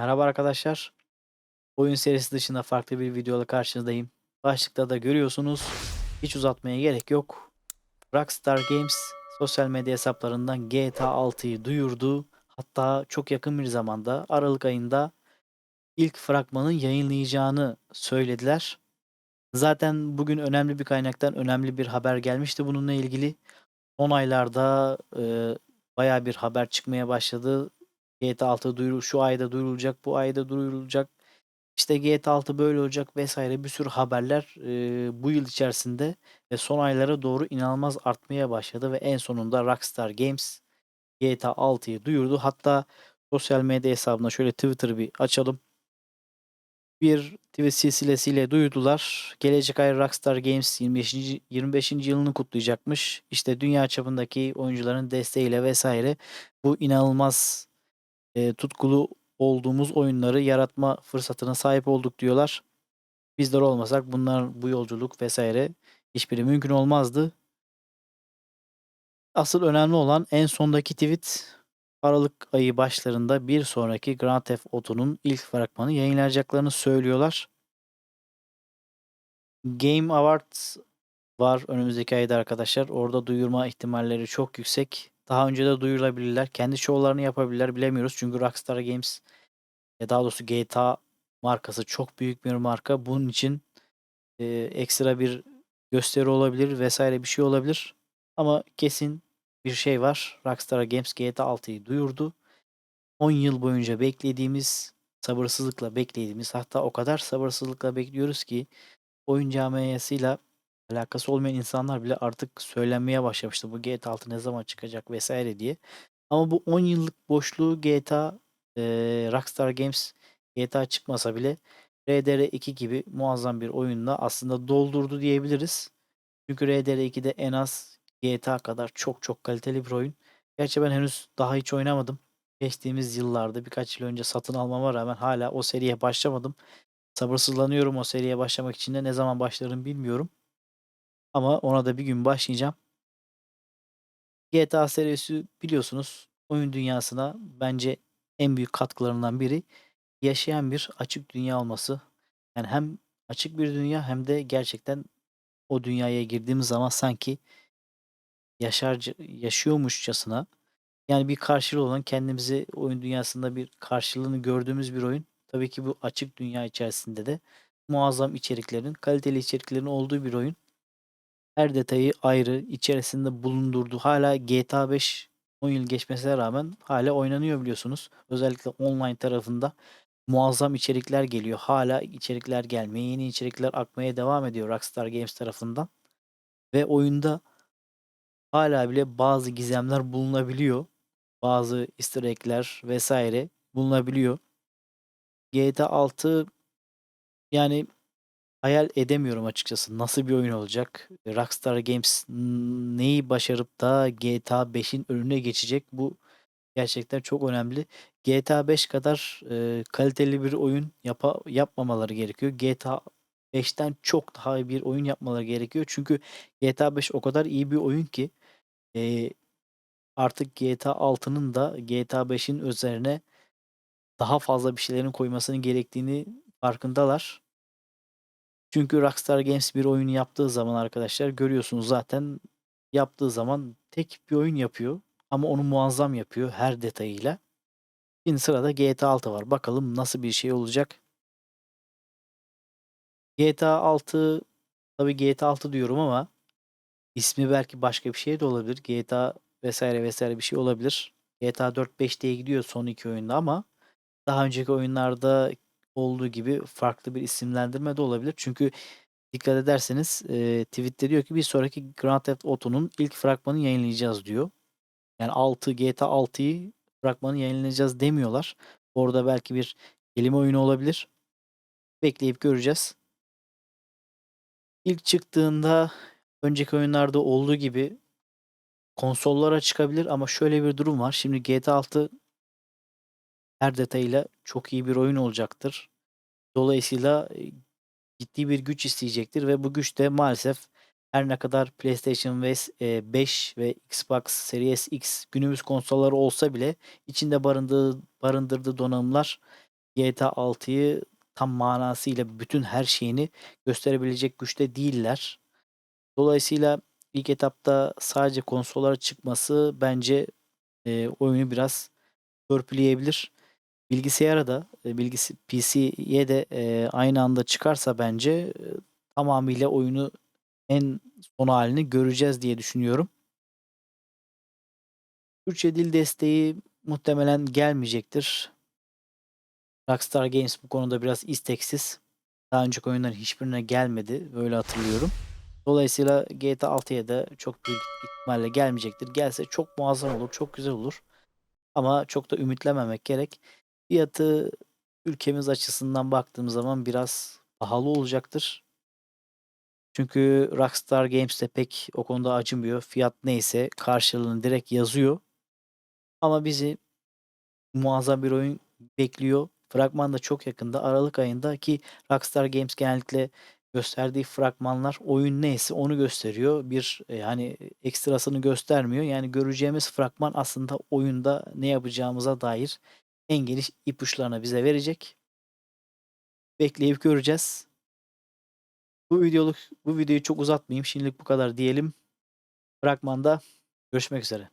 Merhaba arkadaşlar. Oyun serisi dışında farklı bir videoyla karşınızdayım. Başlıkta da görüyorsunuz. Hiç uzatmaya gerek yok. Rockstar Games sosyal medya hesaplarından GTA 6'yı duyurdu. Hatta çok yakın bir zamanda Aralık ayında ilk fragmanın yayınlayacağını söylediler. Zaten bugün önemli bir kaynaktan önemli bir haber gelmişti bununla ilgili. Son aylarda e, baya bir haber çıkmaya başladı. GTA 6 duyuru şu ayda duyurulacak, bu ayda duyurulacak. İşte GTA 6 böyle olacak vesaire bir sürü haberler e, bu yıl içerisinde ve son aylara doğru inanılmaz artmaya başladı ve en sonunda Rockstar Games GTA 6'yı duyurdu. Hatta sosyal medya hesabına şöyle Twitter'ı bir açalım. Bir tweet silsilesiyle duyurdular. Gelecek ay Rockstar Games 25. 25. yılını kutlayacakmış. İşte dünya çapındaki oyuncuların desteğiyle vesaire bu inanılmaz e, tutkulu olduğumuz oyunları yaratma fırsatına sahip olduk diyorlar. Bizler olmasak bunlar bu yolculuk vesaire hiçbiri mümkün olmazdı. Asıl önemli olan en sondaki tweet Aralık ayı başlarında bir sonraki Grand Theft Auto'nun ilk fragmanı yayınlayacaklarını söylüyorlar. Game Awards var önümüzdeki ayda arkadaşlar. Orada duyurma ihtimalleri çok yüksek. Daha önce de duyurulabilirler. Kendi şovlarını yapabilirler bilemiyoruz. Çünkü Rockstar Games ya daha doğrusu GTA markası çok büyük bir marka. Bunun için e, ekstra bir gösteri olabilir vesaire bir şey olabilir. Ama kesin bir şey var. Rockstar Games GTA 6'yı duyurdu. 10 yıl boyunca beklediğimiz, sabırsızlıkla beklediğimiz hatta o kadar sabırsızlıkla bekliyoruz ki oyun camiasıyla alakası olmayan insanlar bile artık söylenmeye başlamıştı. Bu GTA 6 ne zaman çıkacak vesaire diye. Ama bu 10 yıllık boşluğu GTA e, Rockstar Games GTA çıkmasa bile RDR2 gibi muazzam bir oyunla aslında doldurdu diyebiliriz. Çünkü RDR2'de en az GTA kadar çok çok kaliteli bir oyun. Gerçi ben henüz daha hiç oynamadım. Geçtiğimiz yıllarda birkaç yıl önce satın almama rağmen hala o seriye başlamadım. Sabırsızlanıyorum o seriye başlamak için de ne zaman başlarım bilmiyorum. Ama ona da bir gün başlayacağım. GTA serisi biliyorsunuz oyun dünyasına bence en büyük katkılarından biri yaşayan bir açık dünya olması. Yani hem açık bir dünya hem de gerçekten o dünyaya girdiğimiz zaman sanki yaşar yaşıyormuşçasına yani bir karşılığı olan kendimizi oyun dünyasında bir karşılığını gördüğümüz bir oyun. Tabii ki bu açık dünya içerisinde de muazzam içeriklerin, kaliteli içeriklerin olduğu bir oyun. Her detayı ayrı içerisinde bulundurdu. Hala GTA 5 10 yıl geçmesine rağmen hala oynanıyor biliyorsunuz. Özellikle online tarafında muazzam içerikler geliyor. Hala içerikler gelmeye, yeni içerikler akmaya devam ediyor Rockstar Games tarafından. Ve oyunda hala bile bazı gizemler bulunabiliyor. Bazı easter egg'ler vesaire bulunabiliyor. GTA 6 yani hayal edemiyorum açıkçası nasıl bir oyun olacak. Rockstar Games neyi başarıp da GTA 5'in önüne geçecek bu gerçekten çok önemli. GTA 5 kadar e, kaliteli bir oyun yapa, yapmamaları gerekiyor. GTA 5'ten çok daha iyi bir oyun yapmaları gerekiyor. Çünkü GTA 5 o kadar iyi bir oyun ki e, artık GTA 6'nın da GTA 5'in üzerine daha fazla bir şeylerin koymasının gerektiğini farkındalar. Çünkü Rockstar Games bir oyun yaptığı zaman arkadaşlar görüyorsunuz zaten yaptığı zaman tek bir oyun yapıyor ama onu muazzam yapıyor her detayıyla. Şimdi sırada GTA 6 var. Bakalım nasıl bir şey olacak. GTA 6 tabii GTA 6 diyorum ama ismi belki başka bir şey de olabilir. GTA vesaire vesaire bir şey olabilir. GTA 4 5 diye gidiyor son iki oyunda ama daha önceki oyunlarda olduğu gibi farklı bir isimlendirme de olabilir. Çünkü dikkat ederseniz e, tweette diyor ki bir sonraki Grand Theft Auto'nun ilk fragmanını yayınlayacağız diyor. Yani 6 GTA 6'yı fragmanı yayınlayacağız demiyorlar. Orada belki bir kelime oyunu olabilir. Bekleyip göreceğiz. İlk çıktığında önceki oyunlarda olduğu gibi konsollara çıkabilir ama şöyle bir durum var. Şimdi GTA 6 her detayıyla çok iyi bir oyun olacaktır. Dolayısıyla ciddi bir güç isteyecektir ve bu güç de maalesef her ne kadar PlayStation 5 ve Xbox Series X günümüz konsolları olsa bile içinde barındığı, barındırdığı donanımlar GTA 6'yı tam manasıyla bütün her şeyini gösterebilecek güçte değiller. Dolayısıyla ilk etapta sadece konsollara çıkması bence, eee, oyunu biraz törpüleyebilir. Bilgisayara da, eee, bilgisi PC'ye de, eee, aynı anda çıkarsa bence, eee, tamamıyla oyunu en son hâlini göreceğiz diye düşünüyorum. Türkçe dil desteği muhtemelen gelmeyecektir. Rockstar Games bu konuda biraz isteksiz. Daha önceki oyunların hiçbirine gelmedi, öyle hatırlıyorum. Dolayısıyla GTA 6'ya da çok büyük ihtimalle gelmeyecektir. Gelse çok muazzam olur, çok güzel olur ama çok da ümitlenmemek gerek. Fiyatı ülkemiz açısından baktığımız zaman biraz pahalı olacaktır. Çünkü Rockstar Games de pek o konuda acımıyor. Fiyat neyse karşılığını direkt yazıyor. Ama bizi muazzam bir oyun bekliyor. Fragman da çok yakında. Aralık ayında ki Rockstar Games genellikle gösterdiği fragmanlar oyun neyse onu gösteriyor. Bir, eee, hani, ekstrasını göstermiyor. Yani göreceğimiz fragman aslında oyunda ne yapacağımıza dair en geniş ipuçlarını bize verecek. Bekleyip göreceğiz. Bu videoluk bu videoyu çok uzatmayayım. Şimdilik bu kadar diyelim. Fragmanda görüşmek üzere.